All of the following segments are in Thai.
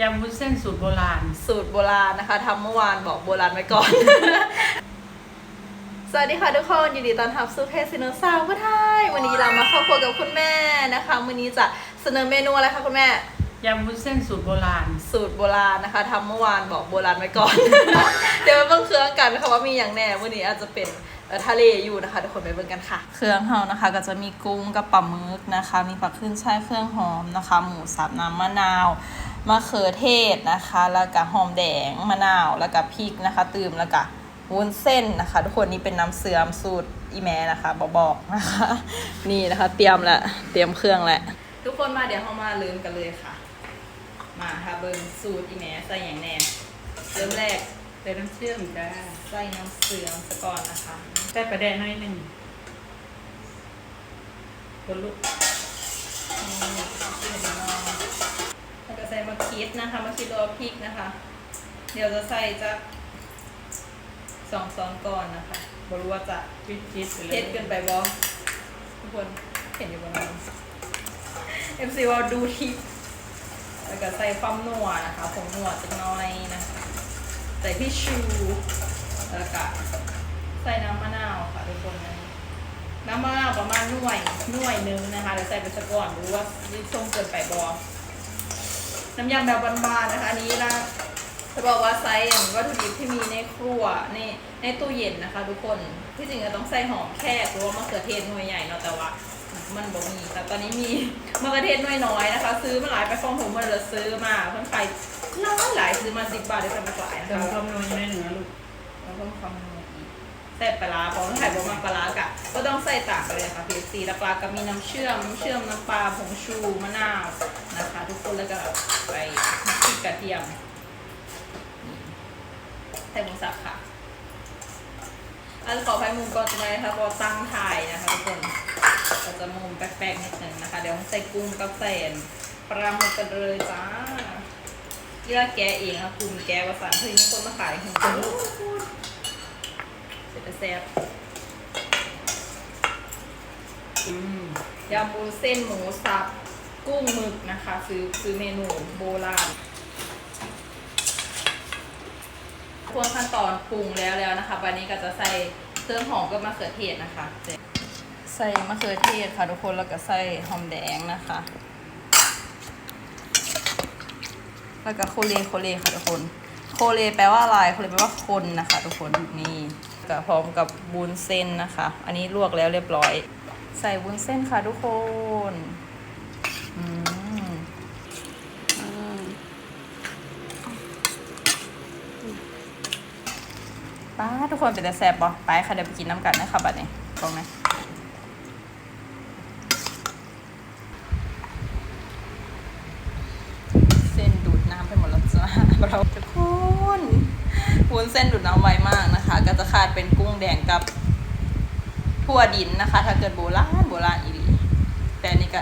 ยำวุ้นเส้นสูตรโบราณ สูตรโบราณนะคะทำเมื่อวานบอกโบราณไว้ก่อน สวัสดีค่ะทุกคนยินดีต้อนรับสู่เพจซินโนซาวก็ไทยวันนี้เรามาเข้าครัวกับคุณแม่นะคะวันนี้จะเสนอเมนูอะไรคะคุณแม่ ยำวุ้นเส้นสูตรโบราณ สูตรโบราณนะคะทำเมื่อวานบอกโบราณไว้ก่อน เดี๋ยวมาเบิ่งเครื่องกันนะคะว่ามีอย่างแน่วันนี้อาจจะเป็นเอ่อทะเลอยู่นะคะทุกคนไปเบิ่งกันค่ะ เครื่องเฮานะคะ ก็จะมีกุ้งกับปลาหมึกนะคะ มีผักขึ้นช่ายเครื่องหอมนะคะ หมูสับน้ำมะนาว มะเขือเทศนะคะ แล้วก็หอมแดงมะนาว แล้วก็พริกนะคะ ตื่มแล้วก็วุ้นเส้นนะคะ ทุกคนนี่เป็นน้ำเสื่อมสูตรอีแม่นะคะบอบอกนะคะ นี่นะคะเตรียมละเตรียมเครื่องแล้วทุกคนมาเดี๋ยวเรามาลืมกันเลยค่ะ มาค่ะเบิ่งสูตรอีแม่ใส่อย่างแน่เริ่มแรกใส่น้ำเชื่อมจ้าใส่น้ำเสื่อมซะก่อนนะคะใส่ปลาแดงน้อยหนึ่งคนลุก คิดนะคะมะคิดตัวพริกนะคะ เดี๋ยวจะใส่จะสองซ้อนก่อนนะคะบรู้ว่าจะวิจิตรเผ็ดเกินไปบอทุกคนเห็นอยู่บนนั้นเอฟซีว่าดูทิปแล้วก็ใส่ความนัวนะคะผงนัวจักหน้อยนะคะใส่พี่ชูแล้วก็ใส่น้ำมะนาวค่ะทุกคนนะน้ำมะนาวประมาณหน่วยหน่วยหนึงนะคะเดี๋ยวใส่ไปสักก่อนดูว่าส้มเกินไปบอ น้ำยำแบบบานๆนะคะ อันนี้นะจะบอกว่าไซส์อย่างวัตถุดิบที่มีในครัวในในตู้เย็นนะคะ ทุกคนที่จริงจะต้องใส่หอมแค่หรือว่ามะเขือเทศหน่วยใหญ่เนาะแต่ว่ามันบ่มีแต่ตอนนี้มีมะเขือเทศหน่วยน้อยนะคะ ซื้อมาหลายไปฟองผมมาเลยซื้อมาเพิ่งไปหลายหลายซื้อมาสิบบาทได้เป็นมาหลายนะเติมคะความนัวอยู่ในเนื้อลูกแล้วก็ความนัวอีกใส่ปลาร้าเพราะว่าไข่บะมาปลาร้ากะก็ต้องใส่ต่างไปเลยค่ะพีซีแล้วปลาก็มีน้ำเชื่อมน้ำเชื่อมน้ำปลาผงชูมะนาวนะคะ ทุกคนแล้วก็ ทียมใส่หมูสับค่ะอันขอไปมุมก่อนจะไปนะคะพอตั้งถ่ายนะคะทุกคนเราจะมุมแปลกๆนิดนึงนะคะ เดี๋ยวใส่กุ้งกับใส่ปลาหมึกกันเลยจ้าเลือกแกะเองนะคุณแกะประสานเพื่อนคนมาขายของคุณเสร็จแล้วแซ่บยำวุ้นเส้นหมูสับกุ้งหมึกนะคะ ซื้อซื้อเมนูโบราณ ทวนขั้นตอนปรุงแล้วแล้วนะคะวันนี้ก็จะใส่เครื่องหอมกับมะเขือเทศนะคะ ใส่มะเขือเทศค่ะทุกคนแล้วก็ใส่หอมแดงนะคะ แล้วก็โคเลโคเลค่ะทุกคน โคเลแปลว่าอะไรโคเลแปลว่าคนนะคะ ทุกคนนี่ก็พร้อมกับบุนเส้นนะคะ อันนี้ลวกแล้วเรียบร้อย ใส่วุ้นเส้นค่ะทุกคน อืม ป้าทุกคนเป็นแต่แซ่บปะไปค่ะเดี๋ยวไปกินน้ำกันนะคะบัดนี้ตรงไหนเส้นดูดน้ำไปหมดแล้วจ้าเราทุกคนวุ้นเส้นดูดน้ำไวมากนะคะ ก็จะขาดเป็นกุ้งแดงกับทั่วดินนะคะ ถ้าเกิดโบราณโบราณอีหลีแต่นนี้ก็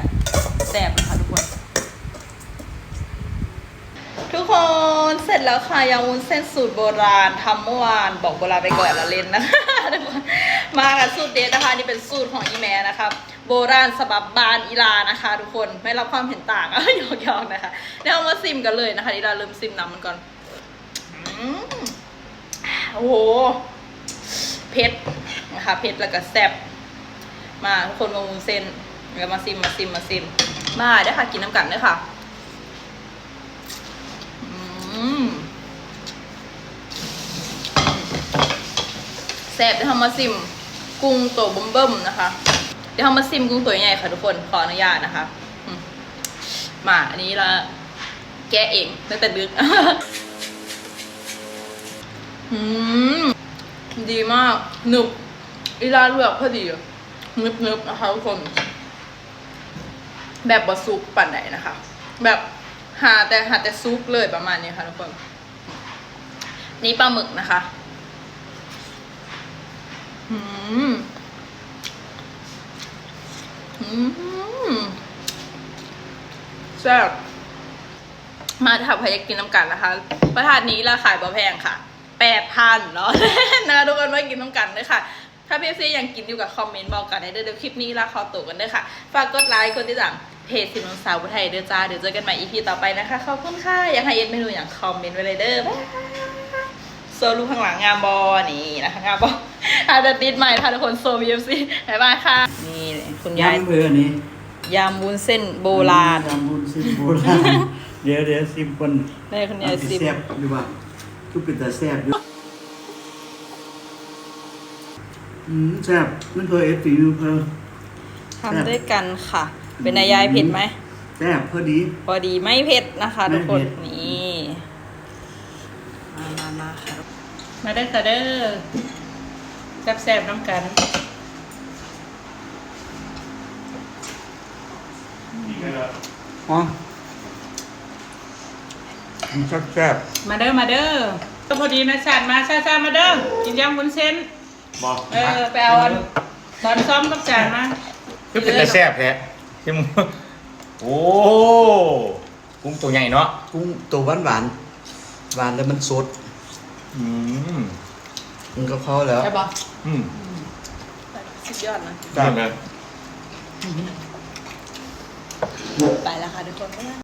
แซ่บนะคะทุกคน ทุกค นเสร็จแล้วค่ะยำวุ้นเส้นสูตรโบราณทำเมื่อวานบอกโบราณไปก่อนละเล่นนะคะทุกคนมากับสูตรเด็ดนะคะนี่เป็นสูตรของอีแม่นะคะโบราณสบับบานอีลานะคะ ทุกคนไม่รับความเห็นต่างหยอกๆนะคะเดี๋ยวเอามาซิมกันเลยนะคะอีลาเริ่มซิมน้ำมันก่อนอโอ้โหเผ็ดนะคะเผ็ดแล้วก็แซ่บมาทุกคนมาวุ้นเส้นแล้วมาซิมมาซิมมาซิม มาได้ค่ะกินน้ำกันด้วยค่ะ แซ่บเดี๋ยวทำมาซิมกุ้งตัวเบิ่มๆนะคะ เดี๋ยวทำมาซิมกุ้งตัวใหญ่ค่ะทุกคนขออนุญาตนะคะมาอันนี้ละแกะเองตั้งแต่ดึกอืมดีมากหนึบอีลาเลือกพอดีนึบนึบนะคะทุกคน แบบบะซุปปั่นไหนนะคะ แบบ หาแต่หาแต่ซุปเลยประมาณนี้ค่ะทุกคน นี่ปลาหมึกนะคะอืมอืมแซ่บมาถ้าใครอยากกินน้ำกันนะคะ ประทานนี้ราคายบ่แพงค่ะแปดพันเนาะนะทุกคนมากินน้ำกันเลยค่ะถ้าพี่ซียังกินอยู่กับคอมเมนต์บอกกันให้ด้เดี๋ยวคลิปนี้ลาคอตัวกันด้วยค่ะ ฝากกดไลค์กดติดตาม จสินองสาวบุไทยเด้อจ้า เดี๋ยวเจอกันใหม่ EP ต่อไปนะคะ ขอบคุณค่ะ อยากให้เอ็ดเมนูอย่างคอมเมนต์ไว้เลยเด้อบ๊ายบายโซลูข้างหลังงามบอนี่นะคะงามบออาจจะติดใหม่ค่ะทุกคนโซมีเอฟซีบ๊ายบายค่ะ นี่คุณยายยำเบอร์นี้ยำวุ้นเส้นโบราณยำบุญซิมโบราณ เดี๋ยวเดี๋ยวซิมคนนี่คุณยายซิมแซ่บหรือว่าทุกเป็นแต่แซ่บอยู่อืมแซ่บมันเคยเอฟซีเพิ่มทำด้วยกันค่ะ เป็นนายยายเผ็ดไหมแซ่บพอดี พอดีไม่เผ็ดนะคะทุกคนไม่เผ็ดนี่มามามาค่ะมาได้อค่ะเด้อแซ่บๆน้ำกันอ๋อมันชักแซ่บมาเด้อมาเด้อก็พอดีนะชาติมาชาชามาเด้อกินยำวุ้นเส้นบอกเออไปเอาอันตอนซ้อมกับจานมาคือเป็นแต่แซ่บแท้ใช่ไหมโอ้กุ้งตัวใหญ่เนาะกุ้งตัวหวานหวานหวานแล้วมันสดอืมมันก็เข้าแล้วใช่ปะอืมสุดยอดนะได้เลย ไปแล้วค่ะทุกคนบ๊ายบาย